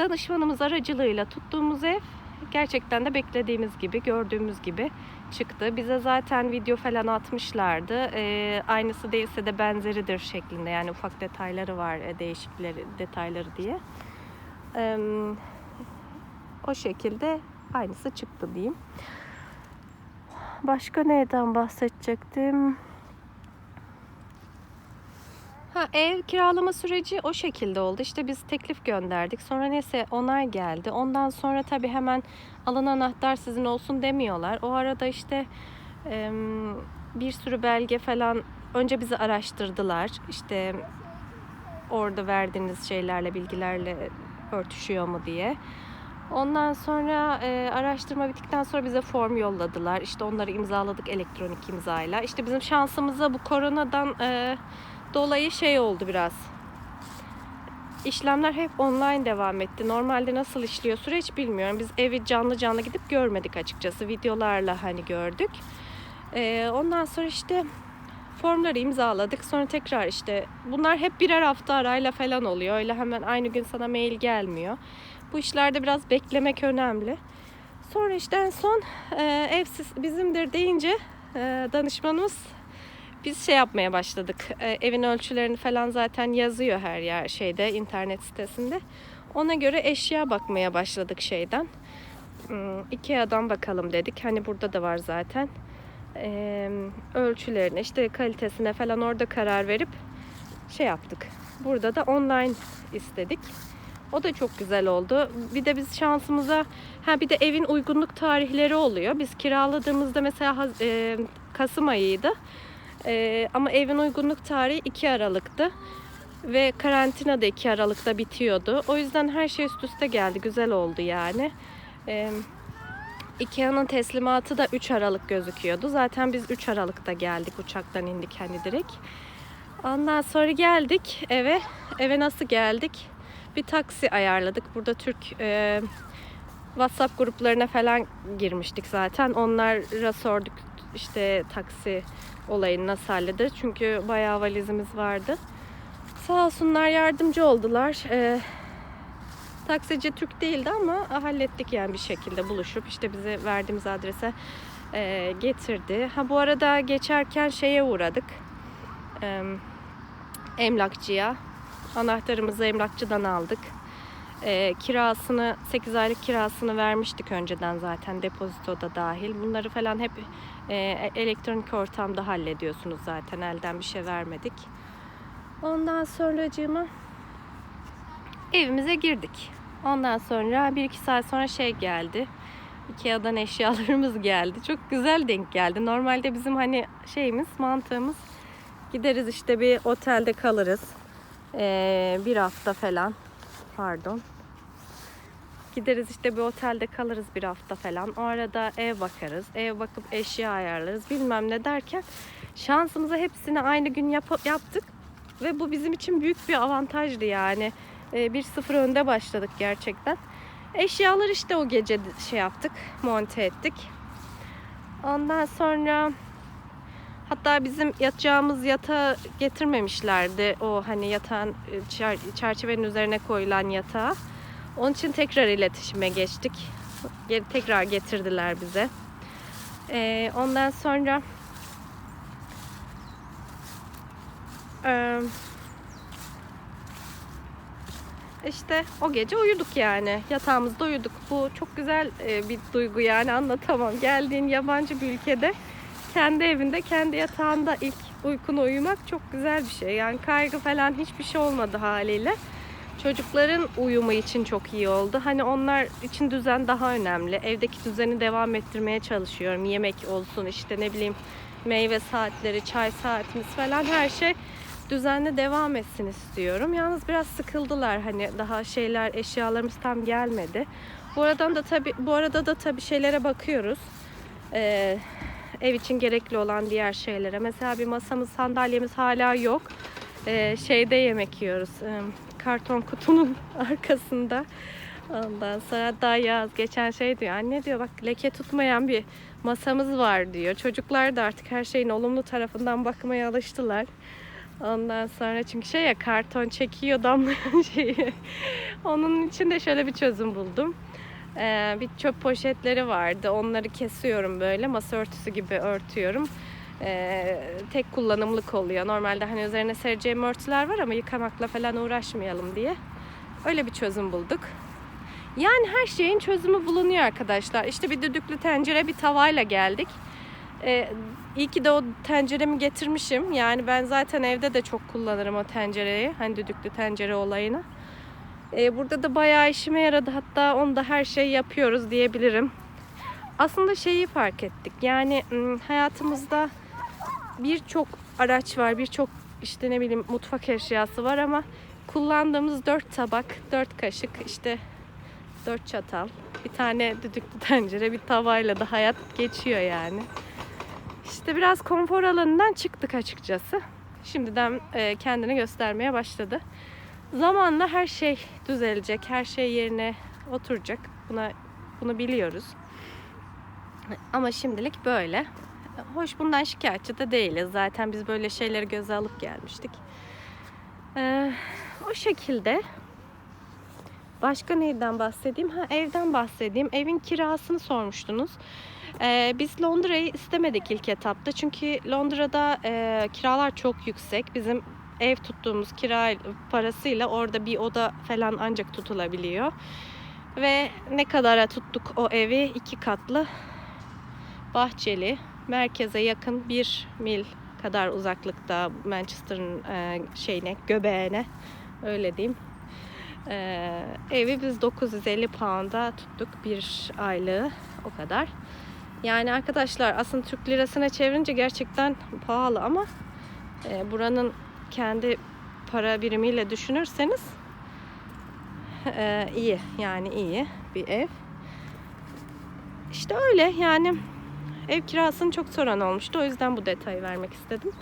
danışmanımız aracılığıyla tuttuğumuz ev gerçekten de beklediğimiz gibi, gördüğümüz gibi çıktı. Bize zaten video falan atmışlardı. Ee, aynısı değilse de benzeridir şeklinde. Yani ufak detayları var, e, değişikleri, detayları diye. Ee, o şekilde aynısı çıktı diyeyim. Başka neyden bahsedecektim? Ha, ev kiralama süreci o şekilde oldu. İşte biz teklif gönderdik. Sonra neyse onay geldi. Ondan sonra tabii hemen alın anahtar sizin olsun demiyorlar. O arada işte em, bir sürü belge falan önce bizi araştırdılar. İşte orada verdiğiniz şeylerle, bilgilerle örtüşüyor mu diye. Ondan sonra e, araştırma bittikten sonra bize form yolladılar. İşte onları imzaladık elektronik imzayla. İşte bizim şansımıza bu koronadan e, dolayı şey oldu biraz. İşlemler hep online devam etti. Normalde nasıl işliyor süreç bilmiyorum. Biz evi canlı canlı gidip görmedik açıkçası. Videolarla hani gördük. E, ondan sonra işte formları imzaladık. Sonra tekrar işte bunlar hep birer hafta arayla falan oluyor. Öyle hemen aynı gün sana mail gelmiyor. Bu işlerde biraz beklemek önemli. Sonra işte en son e, ev siz- bizimdir deyince e, danışmanımız biz şey yapmaya başladık. E, evin ölçülerini falan zaten yazıyor her yer şeyde internet sitesinde. Ona göre eşya bakmaya başladık şeyden. Hmm, Ikea'dan bakalım dedik. Hani burada da var zaten. E, ölçülerine işte kalitesine falan orada karar verip şey yaptık. Burada da online istedik. O da çok güzel oldu. Bir de biz şansımıza ha bir de evin uygunluk tarihleri oluyor. Biz kiraladığımızda mesela e, Kasım ayıydı. E, ama evin uygunluk tarihi 2 Aralık'tı. Ve karantina da 2 Aralık'ta bitiyordu. O yüzden her şey üst üste geldi. Güzel oldu yani. E, Ikea'nın teslimatı da 3 Aralık gözüküyordu. Zaten biz 3 Aralık'ta geldik. Uçaktan indik hani direkt. Ondan sonra geldik eve. Eve nasıl geldik? Bir taksi ayarladık. Burada Türk e, WhatsApp gruplarına falan girmiştik zaten. Onlara sorduk işte taksi olayını nasıl halleder. Çünkü bayağı valizimiz vardı. Sağ olsunlar yardımcı oldular. E, taksici Türk değildi ama hallettik yani bir şekilde buluşup işte bize verdiğimiz adrese e, getirdi. Ha bu arada geçerken şeye uğradık. E, emlakçıya. Anahtarımızı emlakçıdan aldık. E, kirasını 8 aylık kirasını vermiştik önceden zaten depozito da dahil. Bunları falan hep e, elektronik ortamda hallediyorsunuz zaten. Elden bir şey vermedik. Ondan sonracığıma evimize girdik. Ondan sonra 1-2 saat sonra şey geldi. Ikea'dan eşyalarımız geldi. Çok güzel denk geldi. Normalde bizim hani şeyimiz, mantığımız gideriz işte bir otelde kalırız. Ee, bir hafta falan. Pardon. Gideriz işte bir otelde kalırız bir hafta falan. O arada ev bakarız. Ev bakıp eşya ayarlarız. Bilmem ne derken şansımıza hepsini aynı gün yap- yaptık. Ve bu bizim için büyük bir avantajdı yani. Ee, 1-0 önde başladık gerçekten. Eşyalar işte o gece şey yaptık. Monte ettik. Ondan sonra Hatta bizim yatacağımız yatağı getirmemişlerdi. O hani yatağın e, çer- çerçevenin üzerine koyulan yatağı. Onun için tekrar iletişime geçtik. Tekrar getirdiler bize. Ee, ondan sonra Eee, işte o gece uyuduk yani. Yatağımızda uyuduk. Bu çok güzel e, bir duygu yani anlatamam. Geldiğin yabancı bir ülkede kendi evinde, kendi yatağında ilk uykunu uyumak çok güzel bir şey. Yani kaygı falan hiçbir şey olmadı haliyle. Çocukların uyumu için çok iyi oldu. Hani onlar için düzen daha önemli. Evdeki düzeni devam ettirmeye çalışıyorum. Yemek olsun işte ne bileyim meyve saatleri, çay saatimiz falan her şey düzenli devam etsin istiyorum. Yalnız biraz sıkıldılar hani daha şeyler eşyalarımız tam gelmedi. Bu aradan da tabi bu arada da tabi şeylere bakıyoruz. Ee, ev için gerekli olan diğer şeylere. Mesela bir masamız, sandalyemiz hala yok. Ee, şeyde yemek yiyoruz. Ee, karton kutunun arkasında. Ondan sonra daha yaz geçen şey diyor. Anne diyor bak leke tutmayan bir masamız var diyor. Çocuklar da artık her şeyin olumlu tarafından bakmaya alıştılar. Ondan sonra çünkü şey ya karton çekiyor damlayan şeyi. Onun için de şöyle bir çözüm buldum. Ee, bir çöp poşetleri vardı. Onları kesiyorum böyle masa örtüsü gibi örtüyorum. Ee, tek kullanımlık oluyor. Normalde hani üzerine sereceğim örtüler var ama yıkamakla falan uğraşmayalım diye. Öyle bir çözüm bulduk. Yani her şeyin çözümü bulunuyor arkadaşlar. İşte bir düdüklü tencere bir tavayla geldik. Ee, iyi ki de o tenceremi getirmişim. Yani ben zaten evde de çok kullanırım o tencereyi. Hani düdüklü tencere olayını. Ee, burada da bayağı işime yaradı. Hatta onda her şeyi yapıyoruz diyebilirim. Aslında şeyi fark ettik. Yani ım, hayatımızda birçok araç var. Birçok işte ne bileyim mutfak eşyası var ama kullandığımız dört tabak, dört kaşık, işte dört çatal, bir tane düdüklü tencere, bir tavayla da hayat geçiyor yani. İşte biraz konfor alanından çıktık açıkçası. Şimdiden e, kendini göstermeye başladı. Zamanla her şey düzelecek, her şey yerine oturacak. Buna bunu biliyoruz. Ama şimdilik böyle. Hoş bundan şikayetçi de değiliz. Zaten biz böyle şeyleri göze alıp gelmiştik. Ee, o şekilde. Başka neyden bahsedeyim? Ha evden bahsedeyim. Evin kirasını sormuştunuz. Ee, biz Londra'yı istemedik ilk etapta. Çünkü Londra'da e, kiralar çok yüksek. Bizim ev tuttuğumuz kira parasıyla orada bir oda falan ancak tutulabiliyor. Ve ne kadara tuttuk o evi? iki katlı bahçeli, merkeze yakın bir mil kadar uzaklıkta Manchester'ın e, şeyine, göbeğine öyle diyeyim. E, evi biz 950 pound'a tuttuk bir aylığı o kadar. Yani arkadaşlar aslında Türk lirasına çevirince gerçekten pahalı ama e, buranın kendi para birimiyle düşünürseniz e, iyi yani iyi bir ev. İşte öyle yani ev kirasını çok soran olmuştu. O yüzden bu detayı vermek istedim.